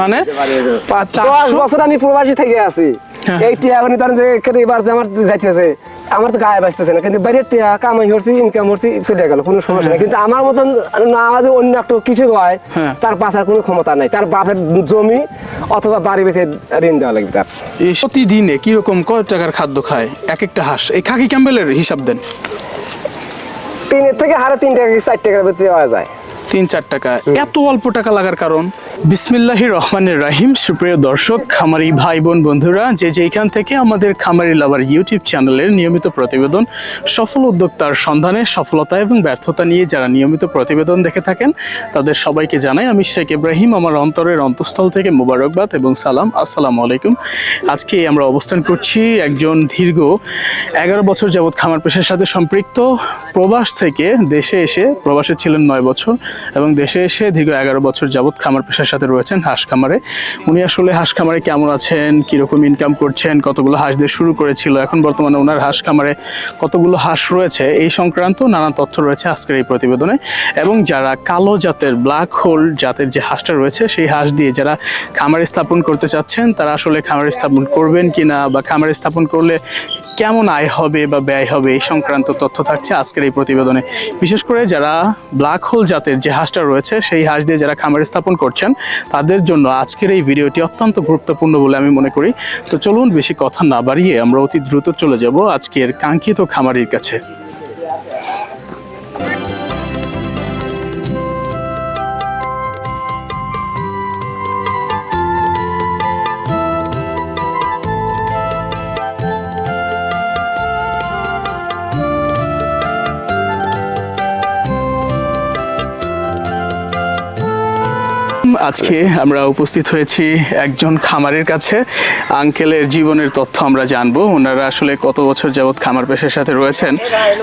মানে দশ বছর আমি প্রবাসী থেকে আছি। হ্যাঁ। এই টিয়া এখন ধরেন যে এবার যে আমার যাইতেছে আমার তো গায়ে বাঁচতেছে না কিন্তু বাইরের টিয়া কামাই করছি ইনকাম করছি চলে গেল কোনো সমস্যা নেই। কিন্তু আমার মতন না আমাদের অন্য একটা কিছু হয় হ্যাঁ। তার পাশার কোনো ক্ষমতা নাই। তার বাপের জমি অথবা বাড়ি বেঁচে ঋণ দেওয়া লাগবে তার। প্রতিদিনে কীরকম কত টাকার খাদ্য খায়? এক একটা হাঁস। এই খাকি ক্যাম্বেলের হিসাব দেন। তিনের থেকে হারে তিন টাকা চার টাকার ভিতরে দেওয়া যায়? তিন চার টাকা। এত অল্প টাকা লাগার কারণ? বিসমিল্লাহির রহমানের রাহিম। সুপ্রিয় দর্শক, খামারি ভাই বোন বন্ধুরা, যে যেখান থেকে আমাদের খামারি লাভার ইউটিউব চ্যানেলের নিয়মিত প্রতিবেদন, সফল উদ্যোক্তার সন্ধানে সফলতা এবং ব্যর্থতা নিয়ে যারা নিয়মিত প্রতিবেদন দেখে থাকেন, তাদের সবাইকে জানাই আমি শেখ ইব্রাহিম। আমার অন্তরের অন্তঃস্থল থেকে মোবারকবাদ এবং সালাম। আসসালামু আলাইকুম। আজকে আমরা অবস্থান করছি একজন দীর্ঘ এগারো বছর যাবৎ খামার পেশার সাথে সম্পৃক্ত। প্রবাস থেকে দেশে এসে, প্রবাসে ছিলেন নয় বছর। এবং দেশে এসে দীর্ঘ এগারো বছর যাবৎ খামার পেশার সাথে রয়েছেন হাঁস খামারে। উনি আসলে হাঁস খামারে কেমন আছেন? কীরকম ইনকাম করছেন? কতগুলো হাঁস দিয়ে শুরু করেছিল? এখন বর্তমানে ওনার হাঁস খামারে কতগুলো হাঁস রয়েছে? এই সংক্রান্ত নানা তথ্য রয়েছে আজকের এই প্রতিবেদনে। এবং যারা কালো জাতের ব্ল্যাক হোল জাতের যে হাঁসটা রয়েছে, সেই হাঁস দিয়ে যারা খামারে স্থাপন করতে চাচ্ছেন, তারা আসলে খামারে স্থাপন করবেন কিনা বা খামারে স্থাপন করলে কেমন আয় হবে বা ব্যয় হবে, এই সংক্রান্ত তথ্য থাকছে আজকের এই প্রতিবেদনে। বিশেষ করে যারা ব্ল্যাক হোল জাতের যে হাঁসটা রয়েছে, সেই হাঁস দিয়ে যারা খামার স্থাপন করছেন, তাদের জন্য আজকের এই ভিডিওটি অত্যন্ত গুরুত্বপূর্ণ বলে আমি মনে করি। তো চলুন বেশি কথা না বাড়িয়ে আমরা অতি দ্রুত চলে যাব আজকের কাঙ্ক্ষিত খামারির কাছে। আজকে আমরা উপস্থিত হয়েছি একজন খামারের কাছে। আঙ্কেলের জীবনের তথ্য আমরা জানব। ওনারা আসলে কত বছর যাবৎ খামার পেশার সাথে রয়েছেন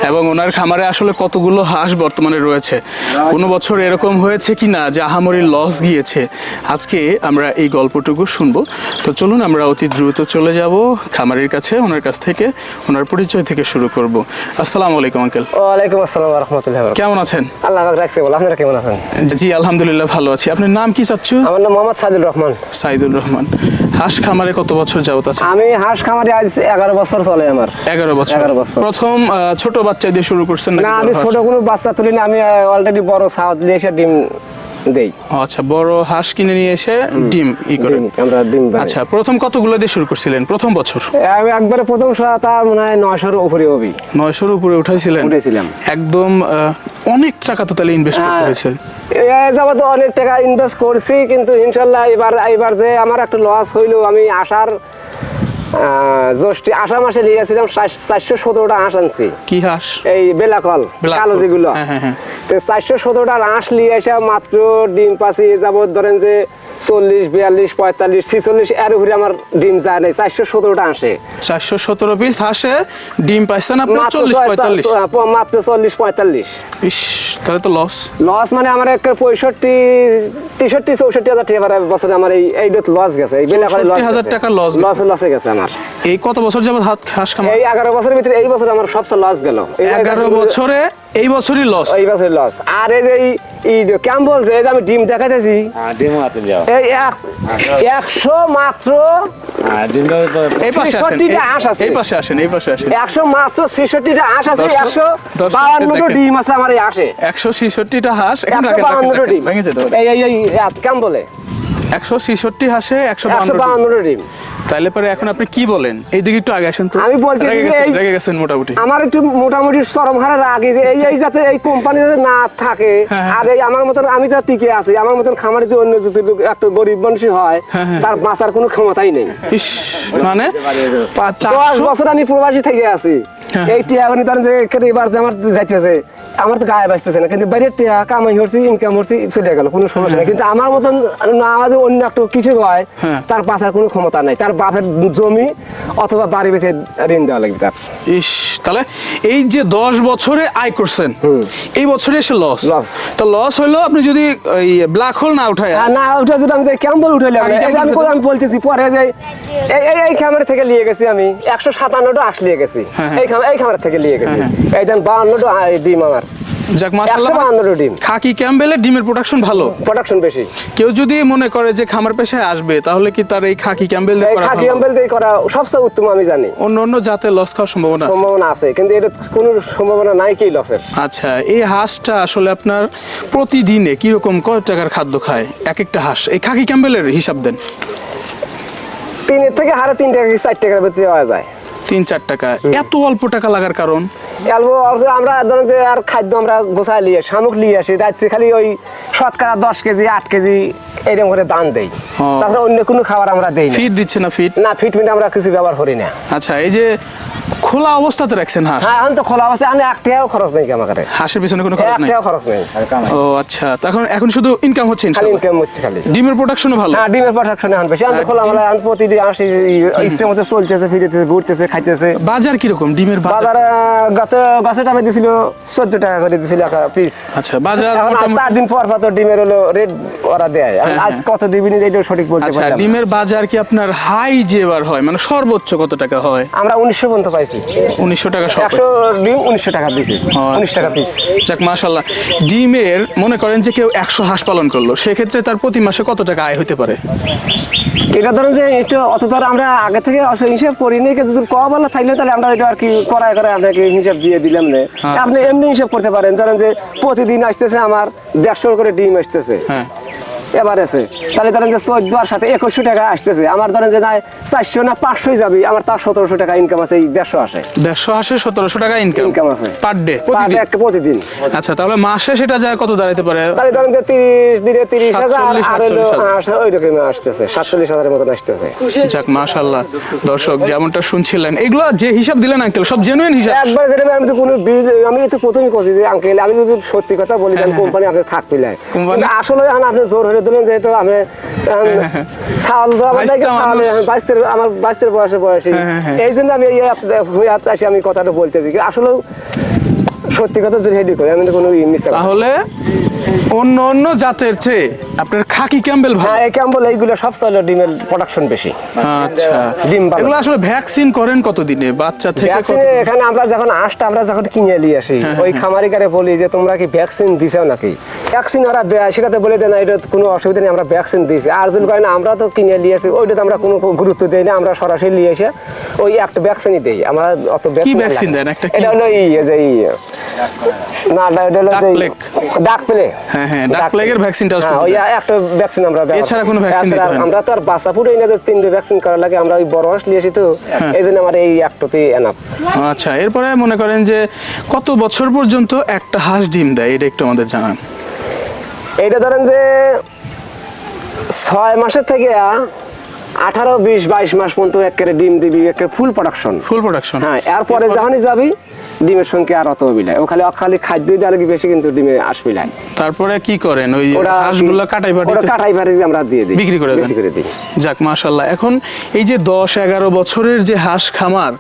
এবং ওনার খামারে আসলে কতগুলো হাঁস বর্তমানে রয়েছে। কোনো বছর এরকম হয়েছে কি না যে আহামরি লস গিয়েছে আজকে আমরা এই গল্পটুকু শুনব। তো চলুন আমরা অতি দ্রুত চলে যাব খামারের কাছে ওনার কাছ থেকে ওনার পরিচয় থেকে শুরু করব। আসসালামু আলাইকুম আঙ্কেল। ওয়ালাইকুম আসসালাম রহমতুল্লাহ কেমন আছেন? আল্লাহ রাখছে বল আপনারা কেমন আছেন? জি আলহামদুলিল্লাহ ভালো আছি। আপনার নাম কি চাচ্ছু? আমার নাম মোহাম্মদ সাইদুর রহমান। সাইদুর রহমান। হাঁস খামারে কত বছর যাবত আছে? আমি হাঁস খামারে আজ এগারো বছর চলে আমার। এগারো বছর। 11 বছর। প্রথম ছোট বাচ্চা দিয়ে শুরু করছেন না আমি? ছোট কোনো বাচ্চা তুলি না আমি অলরেডি বড় সাউথ দিয়ে এসে ডিম দেই। আচ্ছা বড় হাঁস কিনে নিয়ে এসে ডিম ই করে। আমরা ডিম আচ্ছা প্রথম কতগুলো দিয়ে শুরু করছিলেন? প্রথম বছর? আমি একবারে প্রথম তা মনে হয় নয়শোর উপরে হবি। নয়শোর উপরে উঠাইছিলেন? উঠেছিলাম একদম অনেক টাকা তো তাহলে ইনভেস্ট করতে হ্যাঁ। হয়েছে। যাবত অনেক টাকা ইনভেস্ট করছি কিন্তু ইনশাল্লাহ এবার এবার যে আমার একটা লস হইল আমি আসার জ্যৈষ্ঠী আষাঢ় মাসে লিখেছিলাম চারশো সতেরোটা আঁশ আনছি কি হাঁস এই বেলাকল। কালো যেগুলো হ্যাঁ, হ্যাঁ, হ্যাঁ। তো চারশো সতেরোটা আঁশ লিয়ে এসে মাত্র ডিম পাচ্ছি যাবত ধরেন যে চল্লিশ বিয়াল্লিশ পঁয়তাল্লিশ ছিচল্লিশ এর উপরে আমার ডিম যায় নাই চারশো সতেরোটা আসে। চারশো সতেরো পিস হাঁসে ডিম পাইছেন আপনি মাত্র চল্লিশ পঁয়তাল্লিশ? মাত্র চল্লিশ পঁয়তাল্লিশ। ইস তাহলে তো লস লস মানে আমার একটা পঁয়ষট্টি তেষট্টি চৌষট্টি হাজার টাকা বছরে আমার এই এইটা লস গেছে এই বেলা করে লস 64,000 টাকা গেছে। লস লসে গেছে আমার। এই কত বছর যাবত হাত হাঁস খামার? এই এগারো বছরের ভিতরে এই বছর আমার সবচেয়ে লস গেল। এগারো বছরে এই বছরই লস এই বছর লস আর এই যে এই- এই কেমন বলছে এই যে আমি ডিম দেখাইতেছি। হ্যাঁ, ডিমও হাতে যাও। এই এক- একশো মাত্র হ্যাঁ, এই পাশে আসেন 66টা। এই- পাশে আসেন এই পাশে আসেন। একশো মাত্র ছেষট্টিটা হাঁস আছে দর্শক- একশো দর্শক বাউান্নটা দেখেন। ডিম আছে আমার এই হাঁসে একশো ছেষট্টিটা হাঁস এখানে রাখেন, ডিম। ভেঙে যেতে এই এই এই কেমন বলে। একশো ছেষট্টি হাঁসে একশো বাউান্নটা ডিম। তাইলে পরে এখন আপনি কি বলেন? এইদিকে একটু আগে আসেন তো। আমি বলতেছি রেগে গেছেন, মোটামুটি। আমার একটু মোটামুটি চরম হারে রাগে যে এই এই যাতে এই কোম্পানি যাতে না থাকে হ্যাঁ, আর এই আমার মতন আমি যা টিকে আছি আমার মতন খামারে যদি অন্য যদি লোক একটা গরিব মানুষ হয় হ্যাঁ, তার বাঁচার কোনো ক্ষমতাই নেই। ইস মানে দশ বছর আমি প্রবাসী থেকে আছি। হ্যাঁ। এই টিয়া এখন ধরেন যে এবার যে আমার যাইতেছে আমার তো গায়ে বাঁচতেছে না কিন্তু বাইরের টিয়া কামাই করছি ইনকাম করছি চলে গেল কোনো সমস্যা নেই। কিন্তু আমার মতন না আমাদের অন্য একটা কিছু হয় হ্যাঁ। তার বাঁচার কোনো ক্ষমতা নাই। তার বাপের জমি অথবা বাড়ি বেঁচে ঋণ দেওয়া লাগবে তার। ইস তাহলে এই যে দশ বছরে আয় করছেন এই বছরে এসে লস Loss। তো লস হইল আপনি যদি ওই ব্ল্যাক হোল না উঠায় আর না উঠে যদি আমি ক্যাম্বল যে আমি আমি বলতেছি পরে যে এই এই খামার থেকে নিয়ে গেছি আমি একশো সাতান্নটা নিয়ে গেছি। হ্যাঁ, হ্যাঁ। এই খামার এই খামার থেকে নিয়ে গেছি। এই দেন বাউন্নটা ডিম আমার। যাক মাশাআল্লাহ। ডিম। খাকি ক্যাম্বেলের ডিমের প্রোডাকশন ভালো। প্রোডাকশন বেশি। কেউ যদি মনে করে যে খামার পেশায় আসবে তাহলে কি তার এই খাকি ক্যাম্বেল দিয়ে করা খাকি ভালো? আম্বেল দিয়ে করা সবচেয়ে উত্তম আমি জানি। অন্য অন্য জাতে লস খাওয়ার সম্ভাবনা আছে? সম্ভাবনা আছে কিন্তু এটা কোনো সম্ভাবনা নাই কি লসের আচ্ছা এই হাঁসটা আসলে আপনার প্রতিদিনে কীরকম কয় টাকার খাদ্য খায়? এক একটা হাঁস। এই খাকি ক্যাম্বেলের হিসাব দেন। তিনের থেকে হারে তিন টাকা কি চার টাকার ভিতরে পাওয়া যায়? তিন চার টাকা। এত অল্প টাকা লাগার কারণ? আমরা ধরেন যে আর খাদ্য আমরা গোছায় লিয়ে শামুক নিয়ে আসি রাত্রে খালি ওই শতকরা দশ কেজি আট কেজি এরকম করে দান দেই। তাছাড়া অন্য কোনো খাবার আমরা দেই ফিট দিচ্ছে না ফিট না ফিট ফিটমিট আমরা কিছু ব্যবহার করি না। আচ্ছা এই যে খোলা অবস্থাতে রাখছেন হাঁস? হ্যাঁ এখন তো খোলা অবস্থায় আমি এক টাকাও খরচ নেই কি আমার কাছে হাঁসের পিছনে কোনো খরচ নেই? টাকাও খরচ নেই। ও আচ্ছা। তখন এখন শুধু ইনকাম হচ্ছে খালি ইনশাআল্লাহ। ইনকাম হচ্ছে খালি। ডিমের প্রোডাকশনও ভালো? হ্যাঁ ডিমের প্রোডাকশন এখন বেশি। আমি তো খোলা মেলা এখন প্রতিদিন আসি ইচ্ছে মতো চলতেছে ফিরতেছে ঘুরতেছে খাইতেছে। বাজার কীরকম? ডিমের বাজার? বাজারে গত গাছের টাকা দিছিল চোদ্দ টাকা করে দিছিল একটা পিস আচ্ছা বাজার এখন চার দিন পর পর তো ডিমের হলো রেট ওরা দেয়। হ্যাঁ, আজ কত দিবি না এটা সঠিক বলতে আচ্ছা না। ডিমের বাজার কি আপনার হাই যে এবার হয়? মানে সর্বোচ্চ কত টাকা হয়? আমরা উনিশশো পর্যন্ত পাইছি। উনিশশো টাকা সব একশো ডিম উনিশশো টাকা দিছি আচ্ছা। উনিশ টাকা পিস যাক মাশাল্লাহ ডিমের মনে করেন যে কেউ একশো হাঁস পালন করল সেক্ষেত্রে তার প্রতি মাসে কত টাকা আয় হতে পারে? এটা ধরেন যে একটু অত ধর আমরা আগে থেকে হিসাব করি নি যদি কবেলা থাকলে তাহলে আমরা এটা আর কি করায় করে আপনাকে হিসাব দিয়ে দিলাম না আচ্ছা। আপনি এমনি হিসাব করতে পারেন ধরেন যে প্রতিদিন আসতেছে আমার দেড়শো করে ডিম আসতেছে। হ্যাঁ। তাহলে ধরেন যে চোদ্দ আর সাথে একুশশো টাকা আসতেছে। আমার ধরেন যে না চারশো না পাঁচশোই যাবে আমার তার সতেরোশো টাকা ইনকাম আছে এই দেড়শো আসে। দেড়শো হাঁসে সতেরোশো টাকা ইনকাম ইনকাম আছে। পার ডে প্রতিদিন? আচ্ছা তাহলে মাসে সেটা যায় কত দাঁড়াতে পারে? তাহলে ধরেন যে তিরিশ দিনে তিরিশ হাজার আর ওই রকম আসতেছে সাতচল্লিশ হাজারের মতন আসতেছে। যাক মাশাল্লাহ দর্শক যেমনটা শুনছিলেন এগুলো যে হিসাব দিলেন আঙ্কেল সব জেনুইন হিসাব। একবার যেটা আমি তো কোনো বিল আমি তো প্রথমই করছি যে আঙ্কেল আমি যদি সত্যি কথা বলি কোম্পানি আপনি থাকবি আসলে আপনি জোর হয়ে যেহেতু আমি ছাল দেওয়া বাইশটা ছাল বাইশের আমার বাইশের বয়সে বয়সী। হ্যাঁ, হ্যাঁ, হ্যাঁ। এই জন্য আমি আসি আমি কথাটা বলতেছি। আসলে সত্যি কথা যদি হেডি করি আমি তো কোনো মিথ্যা তাহলে অন্য অন্য জাতের চেয়ে আপনার খাকি ক্যাম্বেল ভালো? হ্যাঁ এই ক্যাম্বল এইগুলো সব চলে ডিমের প্রোডাকশন বেশি। আচ্ছা। ডিম ভালো। এগুলো আসলে ভ্যাকসিন করেন কতদিনে? বাচ্চা থেকে ভ্যাকসিন এখানে আমরা যখন আসটা আমরা যখন কিনে নিয়ে আসি হ্যাঁ, ওই খামারিকারে বলি যে তোমরা কি ভ্যাকসিন দিছো নাকি? ভ্যাকসিন ওরা দেয় সেটাতে বলে দেয় না এটা কোনো অসুবিধা নেই আমরা ভ্যাকসিন দিয়েছি। আর যদি কয় না আমরা তো কিনে নিয়ে আসি ওইটাতে আমরা কোনো গুরুত্ব দেই না আমরা সরাসরি নিয়ে এসে ওই একটা ভ্যাকসিনই দেই। আমরা অত vaccine vaccine লাগে না। দেন? একটা এটা হলো এই যে না ডাক প্লেগ। হ্যাঁ, হ্যাঁ, ডাক প্লেগের ভ্যাকসিনটা হ্যাঁ ওই একটা ভ্যাকসিন আমরা এছাড়া কোনো ভ্যাকসিন দিতে হয় আমরা তো আর বাচ্চা ফুটাই না তিনটে ভ্যাকসিন করার লাগে আমরা ওই বড় হাঁস নিয়ে তো হ্যাঁ। এই জন্য আমার এই একটাতেই এনাফ আচ্ছা এরপরে মনে করেন যে কত বছর পর্যন্ত একটা হাঁস ডিম দেয়? এটা একটু আমাদের জানান। এটা ধরেন যে ছয় মাসের থেকে আঠারো বিশ বাইশ মাস পর্যন্ত একেবারে ডিম দিবি একেবারে ফুল প্রোডাকশন ফুল প্রোডাকশন হ্যাঁ এরপরে যখনই যাবি ডিমের সংখ্যা আর অত হবি না ও খালি খালি খাদ্য দেওয়ার কি বেশি কিন্তু ডিমে আসবি না তারপরে কি করেন? ওই হাঁসগুলো কাটাই পাটি ওরা কাটাই পাটি আমরা দিয়ে দিই। বিক্রি করে? বিক্রি করে দিই। যাক মাশাল্লাহ এখন এই যে দশ এগারো বছরের যে হাঁস খামার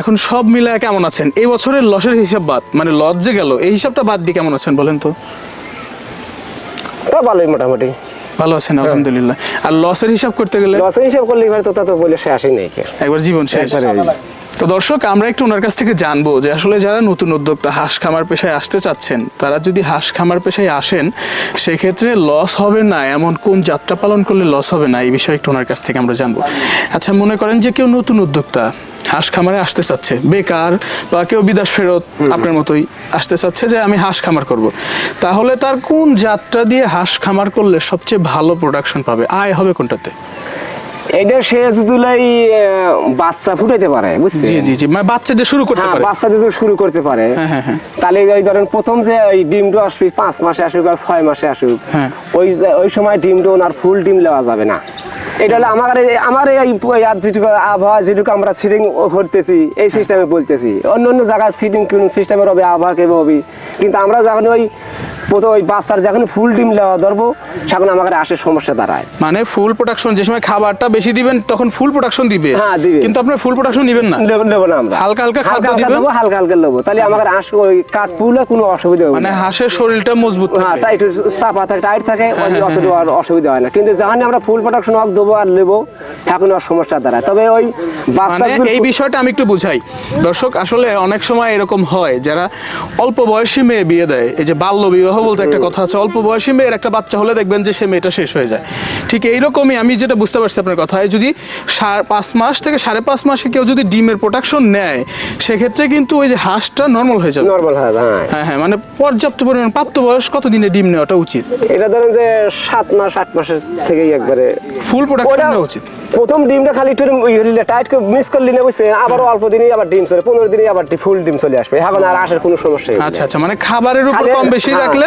এখন সব মিলায় কেমন আছেন? এই বছরের লসের হিসাব বাদ মানে লস যে গেল এই হিসাবটা বাদ দিয়ে কেমন আছেন বলেন তো? তা ভালোই মোটামুটি। ভালো আছেন আলহামদুলিল্লাহ। আর লসের হিসাব করতে গেলে? লসের হিসাব করলে এবার তো তা তো বলে সে আসেনি নেই একবার জীবন শেষ। তো দর্শক আমরা একটু ওনার কাছ থেকে জানব যে আসলে যারা নতুন উদ্যোক্তা হাঁস খামার পেশায় আসতে চাচ্ছেন তারা যদি হাঁস খামার পেশায় আসেন সেক্ষেত্রে লস হবে না? এমন কোন যাত্রা পালন করলে লস হবে না? এই বিষয়ে একটু ওনার কাছ থেকে আমরা জানব। আচ্ছা মনে করেন যে কেউ নতুন উদ্যোক্তা হাঁস খামারে আসতে চাচ্ছে বেকার বা কেউ বিদেশ ফেরত আপনার মতোই আসতে চাচ্ছে যে আমি হাঁস খামার করব। তাহলে তার কোন যাত্রা দিয়ে হাঁস খামার করলে সবচেয়ে ভালো প্রোডাকশন পাবে? আয় হবে কোনটাতে? সে যদি বাচ্চা ফুটাইতে পারে বুঝছি জি জি জি মানে বাচ্চাদের শুরু করতে হ্যাঁ পারে। বাচ্চা যদি শুরু করতে পারে। হ্যাঁ, হ্যাঁ, হ্যাঁ। তাহলে ওই ধরেন প্রথম যে ওই ডিমটা আসবে পাঁচ মাসে আসুক আর ছয় মাসে আসুক হ্যাঁ। ওই ওই সময় ডিমটা ওনার ফুল ডিম নেওয়া যাবে না। এটা হলো আমার আমার এই আর যেটুকু আবহাওয়া যেটুকু আমরা সিটিং করতেছি এই সিস্টেমে বলতেছি। অন্য অন্য জায়গায় সিটিং কোন সিস্টেমের হবে আবহাওয়া কেমন হবে? কিন্তু আমরা যখন ওই প্রথম ওই বাচ্চার যখন ফুল ডিম নেওয়া ধরবো তখন আমাদের আসে সমস্যা দাঁড়ায়। মানে ফুল প্রোডাকশন যে সময় খাবারটা বেশি দিবেন তখন ফুল প্রোডাকশন দিবে। হ্যাঁ, দিবে। কিন্তু আপনি ফুল প্রোডাকশন দিবেন না। নেব নেব না আমরা। হালকা হালকা খাদ্য দিবেন? দেবো হালকা হালকা নেব। তাহলে আমাদের আস ওই কাঠ পুলে কোনো অসুবিধা হবে মানে হাঁসের শরীরটা মজবুত হ্যাঁ থাকে টাইট চাপা থাকে টাইট থাকে ওই আর অসুবিধা হয় না। কিন্তু যখন আমরা ফুল প্রোডাকশন অফ দেবো আর নেব এখন আর সমস্যা দাঁড়ায়। তবে ওই বাচ্চা মানে এই বিষয়টা আমি একটু বুঝাই। দর্শক আসলে অনেক সময় এরকম হয় যারা অল্প বয়সী মেয়ে বিয়ে দেয় এই যে বাল্য বিবাহ বলতে একটা কথা আছে অল্প বয়সী মেয়ের একটা বাচ্চা হলে দেখবেন যে সে মেয়েটা শেষ হয়ে যায়। ঠিক এইরকমই আমি যেটা বুঝতে পারছি আপনার কথায় যদি পাঁচ মাস থেকে সাড়ে পাঁচ মাসে কেউ যদি ডিমের প্রোডাকশন নেয় সেক্ষেত্রে কিন্তু ওই যে হাঁসটা নর্মাল হয়ে যাবে। নর্মাল হয় হ্যাঁ। হ্যাঁ হ্যাঁ মানে পর্যাপ্ত পরিমাণ প্রাপ্ত বয়স কত দিনে ডিম নেওয়াটা উচিত? এটা ধরেন যে সাত মাস আট মাসের থেকেই একবারে। ফুল প্রোডাকশন নেওয়া উচিত। প্রথম ডিমটা খালি একটু টাইট করে মিস করলি না বুঝছে আবার অল্প দিনই আবার ডিম চলে পনেরো দিনই আবার ফুল ডিম চলে আসবে। এখন আর আসার কোনো সমস্যা। আচ্ছা আচ্ছা মানে খাবারের উপর কম বেশি হ্যাঁ, রাখলে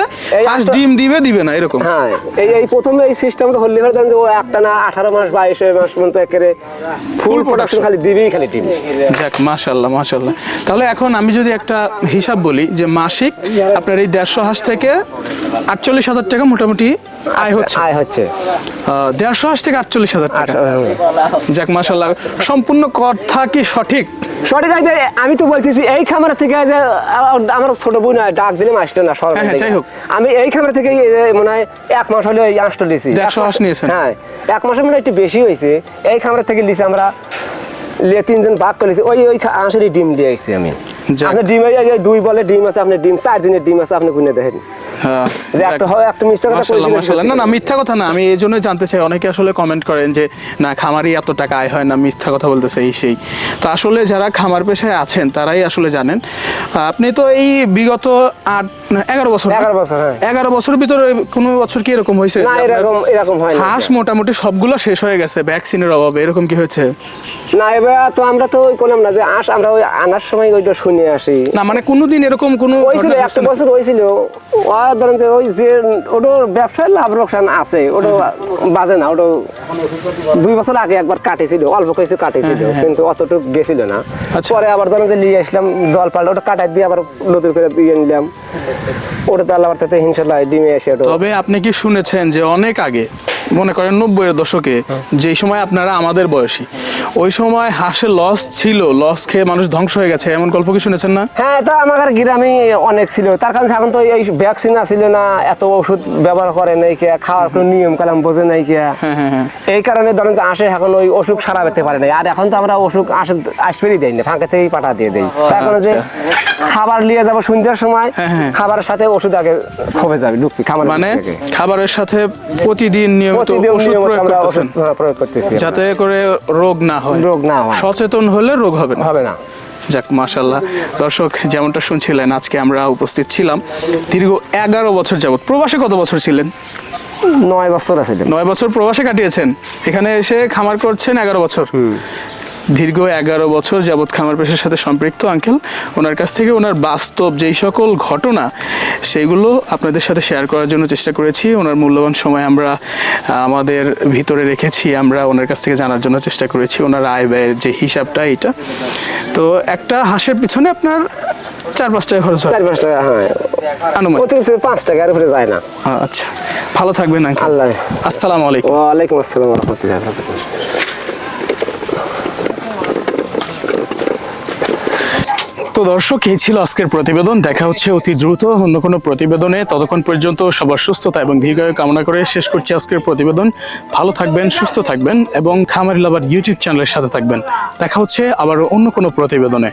হাঁস ডিম দিবে দিবে না এরকম। হ্যাঁ এই এই প্রথমে এই সিস্টেমটা হলে হয় যে ও একটা না আঠারো মাস বাইশ মাস পর্যন্ত একেবারে ফুল প্রোডাকশন খালি দিবেই খালি ডিম। যাক মাশাল্লাহ মাশাল্লাহ তাহলে এখন আমি যদি একটা হিসাব বলি যে মাসিক আপনার এই দেড়শো হাঁস থেকে আটচল্লিশ হাজার টাকা মোটামুটি আয় হচ্ছে। আয় হচ্ছে। দেড়শো হাঁস থেকে আটচল্লিশ হাজার টাকা। যাক মাশাল্লাহ সম্পূর্ণ কথা কি সঠিক? সঠিক আছে আমি তো বলতেছি এই খামার থেকে আমার ছোট বোন ডাক দিলে আসলো না সরকার হ্যাঁ, যাই হোক। আমি এই খামার থেকে মনে হয় এক মাস হলে এই আঁশটা দিয়েছি? হ্যাঁ এক মাসে মনে একটু বেশি হয়েছে এই খামার থেকে লিছি আমরা লিয়ে তিনজন ভাগ করেছি ওই ওই আঁশেরই ডিম দিয়ে আইছি আমি। আপনার ডিম দুই বলে ডিম আছে আপনার ডিম চার দিনের ডিম আছে আপনি গুনে দেখেন হয়। না না মিথ্যা কথা না আমি এই জন্যই জানতে চাই অনেকে আসলে কমেন্ট করেন যে না খামারি এত টাকা আয় হয় না মিথ্যা কথা বলতেছে এই সেই তো আসলে যারা খামার পেশায় আছেন তারাই আসলে জানেন আপনি তো এই বিগত আট এগারো বছর? 11 বছর, হ্যাঁ। এগারো বছরের ভিতরে কোনো বছর কি এরকম হয়েছে হয় হাঁস মোটামুটি সবগুলো শেষ হয়ে গেছে ভ্যাকসিনের অভাবে এরকম কি হয়েছে না এবার তো আমরা তো ওই করলাম না যে আস আমরা ওই আনার সময় ওইটা শুনে আসি। না মানে কোনোদিন এরকম কোনো হয়েছিল একটা বছর হয়েছিল। ধরেন যে ওই যে ওটা ব্যবসায় লাভ লোকসান আছে ওটা বাজে না ওটা দুই বছর আগে একবার কাটেছিল অল্প কিছু কাটেছিল কিন্তু অতটুকু গেছিল না। আচ্ছা। পরে আবার ধরেন যে নিয়ে আসলাম দল পাল্টা ওটা কাটাই দিয়ে আবার নতুন করে দিয়ে নিলাম। ওটা তো আল্লাহ তাতে হিংসাল্লাহ ডিমে এসে ওটা তবে আপনি কি শুনেছেন যে অনেক আগে মনে করেন নব্বইয়ের দশকে যেই সময় আপনারা আমাদের বয়সী ওই সময় হাঁসের লস ছিল লস খেয়ে মানুষ ধ্বংস হয়ে গেছে এমন গল্প কি শুনেছেন না? হ্যাঁ তা আমার গ্রামে অনেক ছিল। তার কারণে এখন তো এই ভ্যাকসিন ছিল না এত ওষুধ ব্যবহার করে নাই কে খাওয়ার কোনো নিয়ম কালাম বোঝে নাই কে। হ্যাঁ হ্যাঁ হ্যাঁ। এই কারণে ধরেন যে আসে এখন ওই অসুখ সারা পেতে পারে না আর এখন তো আমরা অসুখ আসে আসবেরই দেই না ফাঁকে থেকেই পাঠা দিয়ে দেই। তার কারণে যে খাবার নিয়ে যাব সন্ধ্যার সময় হ্যাঁ, হ্যাঁ। খাবারের সাথে ওষুধ আগে খবে যাবে ঢুকবি খাবার মানে খাবারের সাথে প্রতিদিন নিয়মিত ওষুধ প্রয়োগ করতেছেন? হ্যাঁ, প্রয়োগ করতেছি। যাতে করে রোগ না হয়। রোগ না হয়। সচেতন হলে রোগ হবে না। হবে না। যাক মাশাল্লাহ দর্শক যেমনটা শুনছিলেন আজকে আমরা উপস্থিত ছিলাম দীর্ঘ এগারো বছর যাবত প্রবাসে কত বছর ছিলেন? নয় বছর আছে। নয় বছর প্রবাসে কাটিয়েছেন। এখানে এসে খামার করছেন এগারো বছর। দীর্ঘ এগারো বছর যাবৎ খামার পেশার সাথে সম্পৃক্ত আঙ্কেল। ওনার কাছ থেকে ওনার বাস্তব যেই সকল ঘটনা সেইগুলো আপনাদের সাথে শেয়ার করার জন্য চেষ্টা করেছি। ওনার মূল্যবান সময় আমরা আমাদের ভিতরে রেখেছি আমরা ওনার কাছ থেকে জানার জন্য চেষ্টা করেছি। ওনার আয় ব্যয়ের যে হিসাবটা এটা তো একটা হাঁসের পিছনে আপনার চার পাঁচ টাকা খরচ হয়। চার পাঁচ টাকা হ্যাঁ। আনুমানিক। অতিরিক্ত পাঁচ টাকার উপরে যায় না। আচ্ছা। ভালো থাকবেন আঙ্কেল। আল্লাহ। আসসালামু আলাইকুম। ওয়ালাইকুম আসসালাম রহমতুল্লাহ দর্শক, এই ছিল আজকের প্রতিবেদন। দেখা হচ্ছে অতি দ্রুত, অন্য কোনো প্রতিবেদনে। ততক্ষণ পর্যন্ত সবার সুস্থতা এবং দীর্ঘায়ু কামনা করে শেষ করছি আজকের প্রতিবেদন। ভালো থাকবেন, সুস্থ থাকবেন এবং খামারি আবার ইউটিউব চ্যানেলের সাথে থাকবেন। দেখা হচ্ছে আবার অন্য কোনো প্রতিবেদনে।